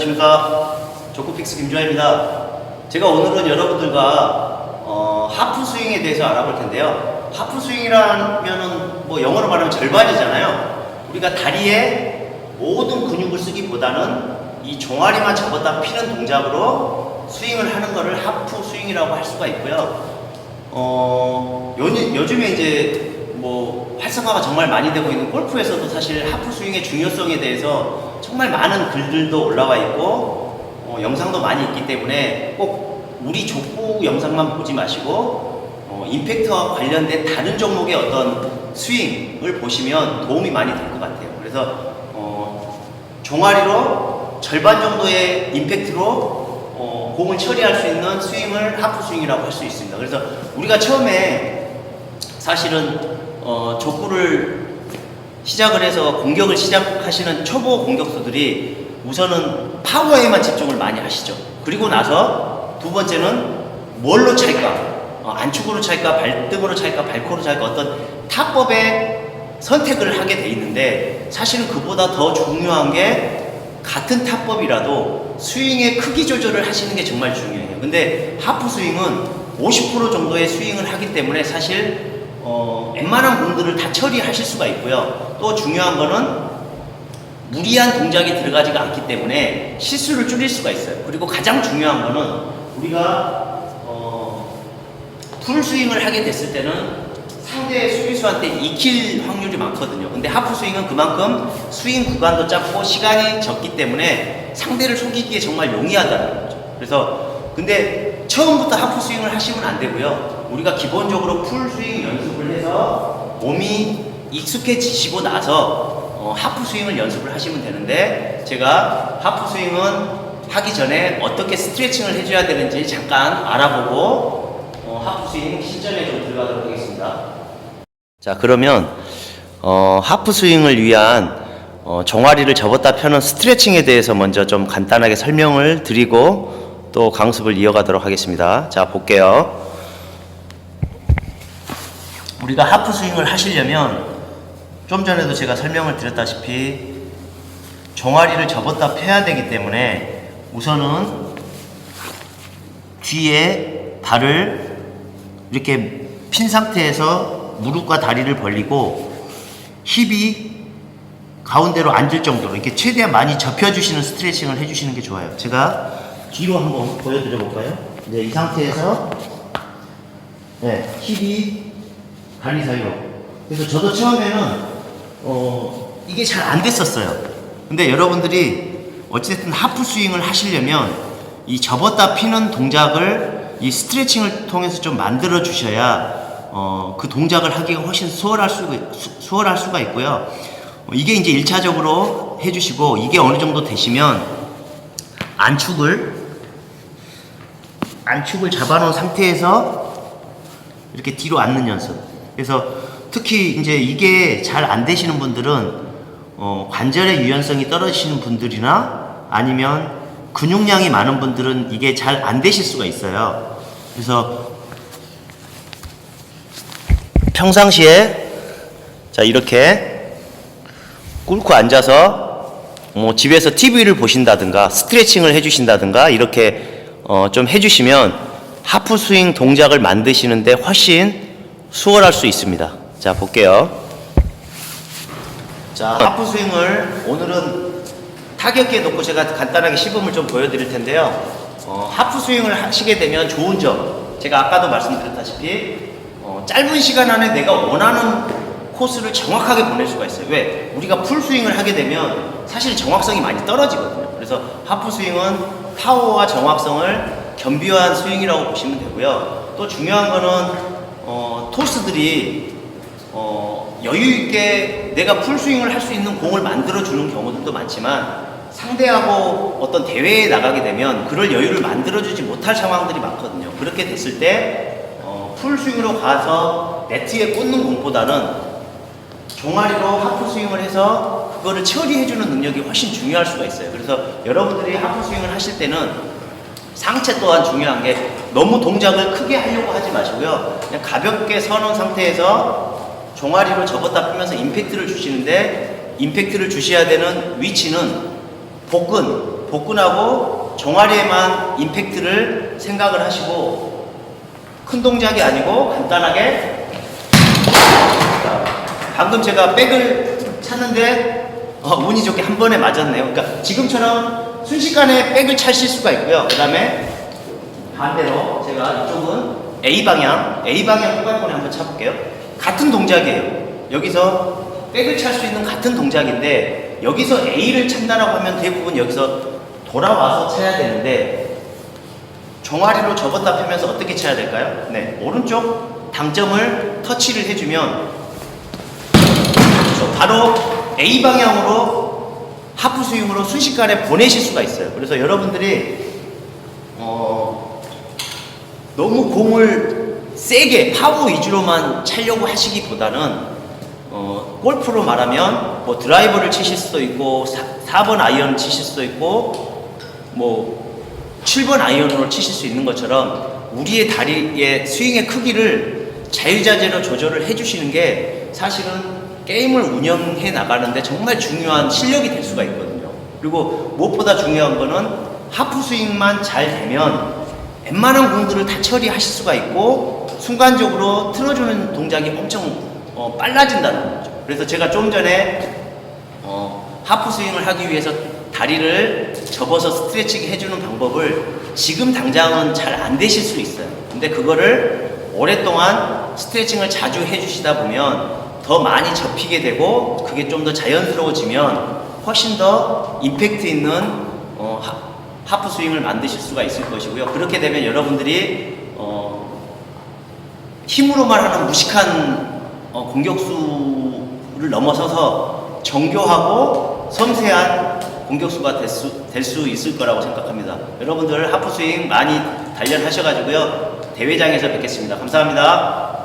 안녕하십니까 조코픽스 김주환입니다. 제가 오늘은 여러분들과 어, 하프 스윙에 대해서 알아볼 텐데요. 하프 스윙이라면은 뭐 영어로 말하면 절반이잖아요. 우리가 다리에 모든 근육을 쓰기보다는 이 종아리만 접었다 피는 동작으로 스윙을 하는 거를 하프 스윙이라고 할 수가 있고요. 어, 요, 요즘에 이제 뭐 활성화가 정말 많이 되고 있는 골프에서도 사실 하프 스윙의 중요성에 대해서 정말 많은 글들도 올라와 있고 어, 영상도 많이 있기 때문에 꼭 우리 족구 영상만 보지 마시고 어, 임팩트와 관련된 다른 종목의 어떤 스윙을 보시면 도움이 많이 될 것 같아요. 그래서 어, 종아리로 절반 정도의 임팩트로 어, 공을 처리할 수 있는 스윙을 하프 스윙이라고 할 수 있습니다. 그래서 우리가 처음에 사실은 어, 족구를 시작을 해서 공격을 시작하시는 초보 공격수들이 우선은 파워에만 집중을 많이 하시죠. 그리고 나서 두 번째는 뭘로 찰까? 어, 안축으로 찰까? 발등으로 찰까? 발코로 찰까? 어떤 타법의 선택을 하게 돼 있는데 사실은 그보다 더 중요한 게 같은 타법이라도 스윙의 크기 조절을 하시는 게 정말 중요해요. 근데 하프 스윙은 50% 정도의 스윙을 하기 때문에 사실 어, 웬만한 공들을 다 처리하실 수가 있고요. 또 중요한 거는 무리한 동작이 들어가지가 않기 때문에 실수를 줄일 수가 있어요. 그리고 가장 중요한 거는 우리가 어, 풀 스윙을 하게 됐을 때는 상대 수비수한테 익힐 확률이 많거든요. 근데 하프 스윙은 그만큼 스윙 구간도 짧고 시간이 적기 때문에 상대를 속이기에 정말 용이하다는 거죠. 그래서 근데 처음부터 하프 스윙을 하시면 안 되고요. 우리가 기본적으로 풀 스윙 연습 을 해서 몸이 익숙해지시고 나서 어, 하프 스윙을 연습을 하시면 되는데 제가 하프 스윙은 하기 전에 어떻게 스트레칭을 해줘야 되는지 잠깐 알아보고 어, 하프 스윙 실전에 좀 들어가도록 하겠습니다. 자 그러면 어, 하프 스윙을 위한 어, 종아리를 접었다 펴는 스트레칭에 대해서 먼저 좀 간단하게 설명을 드리고 또 강습을 이어가도록 하겠습니다. 자 볼게요. 우리가 하프 스윙을 하시려면 좀 전에도 제가 설명을 드렸다시피 종아리를 접었다 펴야 되기 때문에 우선은 뒤에 발을 이렇게 핀 상태에서 무릎과 다리를 벌리고 힙이 가운데로 앉을 정도로 이렇게 최대한 많이 접혀주시는 스트레칭을 해주시는 게 좋아요. 제가 뒤로 한번 보여드려 볼까요? 네, 이 상태에서 네, 힙이 다리 사이로. 그래서 저도 처음에는 어, 이게 잘 안 됐었어요. 근데 여러분들이 어찌됐든 하프 스윙을 하시려면 이 접었다 피는 동작을 이 스트레칭을 통해서 좀 만들어 주셔야 어, 그 동작을 하기가 훨씬 수월할, 수, 수, 수월할 수가 있고요. 어, 이게 이제 1차적으로 해주시고 이게 어느 정도 되시면 안축을 안축을 잡아놓은 상태에서 이렇게 뒤로 앉는 연습. 그래서 특히 이제 이게 잘 안 되시는 분들은 어, 관절의 유연성이 떨어지시는 분들이나 아니면 근육량이 많은 분들은 이게 잘 안 되실 수가 있어요. 그래서 평상시에 자 이렇게 꿇고 앉아서 뭐 집에서 TV를 보신다든가 스트레칭을 해주신다든가 이렇게 어, 좀 해주시면 하프 스윙 동작을 만드시는데 훨씬 수월할 수 있습니다. 자 볼게요. 자 하프 스윙을 오늘은 타격기에 놓고 제가 간단하게 시범을 좀 보여드릴 텐데요. 어, 하프 스윙을 하시게 되면 좋은 점 제가 아까도 말씀드렸다시피 어, 짧은 시간 안에 내가 원하는 코스를 정확하게 보낼 수가 있어요. 왜? 우리가 풀 스윙을 하게 되면 사실 정확성이 많이 떨어지거든요. 그래서 하프 스윙은 파워와 정확성을 겸비한 스윙이라고 보시면 되고요. 또 중요한 거는 어, 토스들이 어, 여유 있게 내가 풀 스윙을 할 수 있는 공을 만들어 주는 경우들도 많지만 상대하고 어떤 대회에 나가게 되면 그럴 여유를 만들어 주지 못할 상황들이 많거든요. 그렇게 됐을 때 어, 풀 스윙으로 가서 네트에 꽂는 공보다는 종아리로 하프 스윙을 해서 그거를 처리해 주는 능력이 훨씬 중요할 수가 있어요. 그래서 여러분들이 하프 스윙을 하실 때는 상체 또한 중요한 게 너무 동작을 크게 하려고 하지 마시고요. 그냥 가볍게 서는 상태에서 종아리로 접었다 펴면서 임팩트를 주시는데 임팩트를 주셔야 되는 위치는 복근, 복근하고 종아리에만 임팩트를 생각을 하시고 큰 동작이 아니고 간단하게 자, 방금 제가 백을 찼는데 어, 운이 좋게 한 번에 맞았네요. 그러니까 지금처럼 순식간에 백을 차실 수가 있고요. 그 다음에 반대로 제가 이쪽은 A 방향, A 방향 후발권에 한번 차볼게요. 같은 동작이에요. 여기서 백을 찰 수 있는 같은 동작인데 여기서 A를 찬다라고 하면 대부분 여기서 돌아와서 차야 되는데 종아리로 접었다 펴면서 어떻게 쳐야 될까요? 네, 오른쪽 당점을 터치를 해주면. 바로 A 방향으로 하프 스윙으로 순식간에 보내실 수가 있어요. 그래서 여러분들이 어, 너무 공을 세게 파워 위주로만 차려고 하시기보다는 어, 골프로 말하면 뭐 드라이버를 치실 수도 있고 4, 번 아이언 치실 수도 있고 뭐 7번 아이언으로 치실 수 있는 것처럼 우리의 다리의 스윙의 크기를 자유자재로 조절을 해주시는 게 사실은 게임을 운영해 나가는데 정말 중요한 실력이 될 수가 있거든요. 그리고 무엇보다 중요한 거는 하프 스윙만 잘 되면 웬만한 공들을 다 처리하실 수가 있고 순간적으로 틀어주는 동작이 엄청 어, 빨라진다는 거죠. 그래서 제가 좀 전에 어, 하프 스윙을 하기 위해서 다리를 접어서 스트레칭 해주는 방법을 지금 당장은 잘 안 되실 수 있어요. 근데 그거를 오랫동안 스트레칭을 자주 해주시다 보면 더 많이 접히게 되고 그게 좀 더 자연스러워지면 훨씬 더 임팩트 있는 어, 하, 하프 스윙을 만드실 수가 있을 것이고요. 그렇게 되면 여러분들이 어, 힘으로만 하는 무식한 어, 공격수를 넘어서서 정교하고 섬세한 공격수가 될 수, 될 수 있을 거라고 생각합니다. 여러분들 하프 스윙 많이 단련하셔가지고요. 대회장에서 뵙겠습니다. 감사합니다.